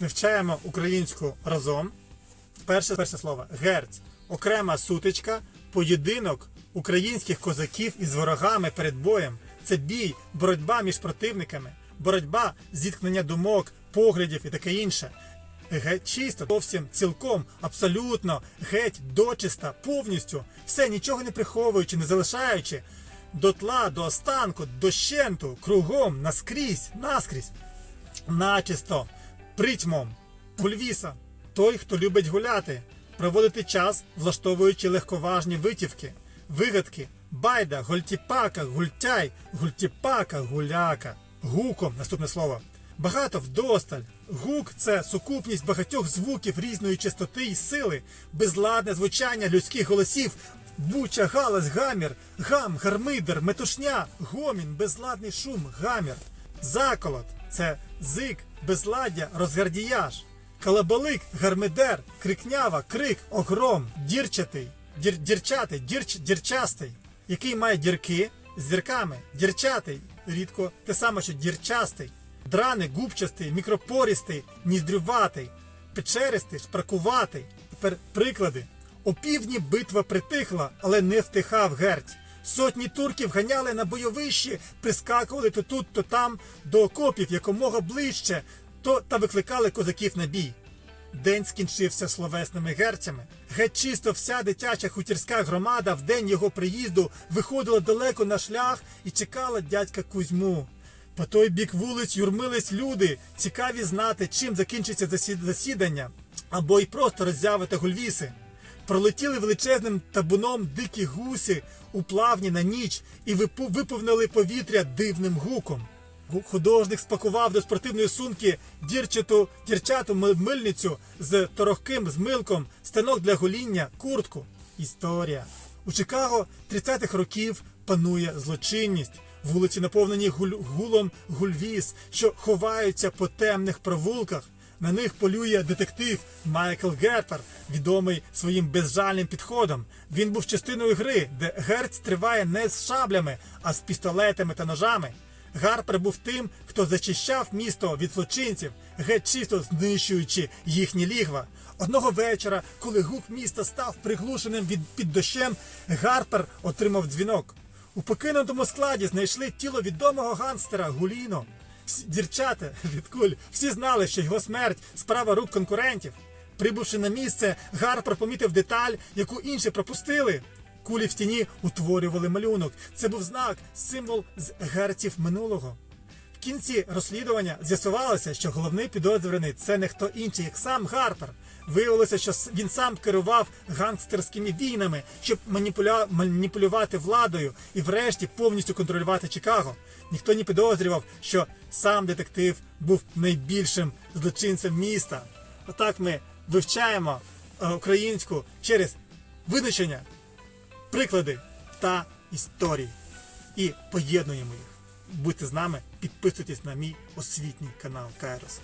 вивчаємо українську разом. Перше, перше слово герць. Окрема сутичка, поєдинок українських козаків із ворогами перед боєм. Це бій, боротьба між противниками, боротьба, зіткнення думок, поглядів і таке інше. Геть чисто, зовсім цілком, абсолютно, геть дочиста, повністю, все нічого не приховуючи, не залишаючи. До тла, до останку, до щенту, кругом, наскрізь, наскрізь начисто, притьмом, гульвіса, той, хто любить гуляти, проводити час, влаштовуючи легковажні витівки, вигадки, байда, гольтіпака, гультяй, гультіпака, гуляка, гуком, наступне слово. Багато вдосталь. Гук це сукупність багатьох звуків різної частоти і сили, безладне звучання людських голосів, буча, галас, гамір, гам, гармидер, метушня, гомін, безладний шум, гамір. Заколот це зик, безладдя, розгардіяж. Колобалик, гармидер, крикнява, крик, огром, дірчатий, дір, дірчатий, дірч, дірчастий, який має дірки з дірками, дірчатий, рідко те саме, що дірчастий, драний, губчастий, мікропористий, ніздрюватий, печеристий, шпракуватий. Тепер приклади. О півдні битва притихла, але не втихав герть. Сотні турків ганяли на бойовищі, прискакували то тут, то там до окопів якомога ближче, то та викликали козаків на бій. День скінчився словесними герцями. Геть чисто вся дитяча хутірська громада в день його приїзду виходила далеко на шлях і чекала дядька Кузьму. По той бік вулиць юрмились люди, цікаві знати, чим закінчиться засідання, або й просто роззявити гульвіси. Пролетіли величезним табуном дикі гусі у плавні на ніч і виповнили повітря дивним гуком. Художник спакував до спортивної сумки дірчату, дірчату мильницю з торохким змилком, станок для гоління, куртку. Історія. У Чикаго 30-х років панує злочинність. Вулиці наповнені гуль- гулом гульвіз, що ховаються по темних провулках. На них полює детектив Майкл Герпер, відомий своїм безжальним підходом. Він був частиною гри, де герць триває не з шаблями, а з пістолетами та ножами. Гарпер був тим, хто зачищав місто від злочинців, геть чисто знищуючи їхні лігва. Одного вечора, коли гук міста став приглушеним від під дощем, Гарпер отримав дзвінок. У покинутому складі знайшли тіло відомого ганстера Гуліно. Дівчата від куль всі знали, що його смерть справа рук конкурентів. Прибувши на місце, Гарпер помітив деталь, яку інші пропустили. Кулі в тіні утворювали малюнок. Це був знак, символ з герців минулого. Кінці розслідування з'ясувалося, що головний підозрюваний це не хто інший, як сам Гарпер. Виявилося, що він сам керував гангстерськими війнами, щоб маніпулювати владою і, врешті, повністю контролювати Чикаго. Ніхто не підозрював, що сам детектив був найбільшим злочинцем міста. Отак ми вивчаємо е, українську через визначення, приклади та історії і поєднуємо їх. Будьте з нами, підписуйтесь на мій освітній канал Кайрос.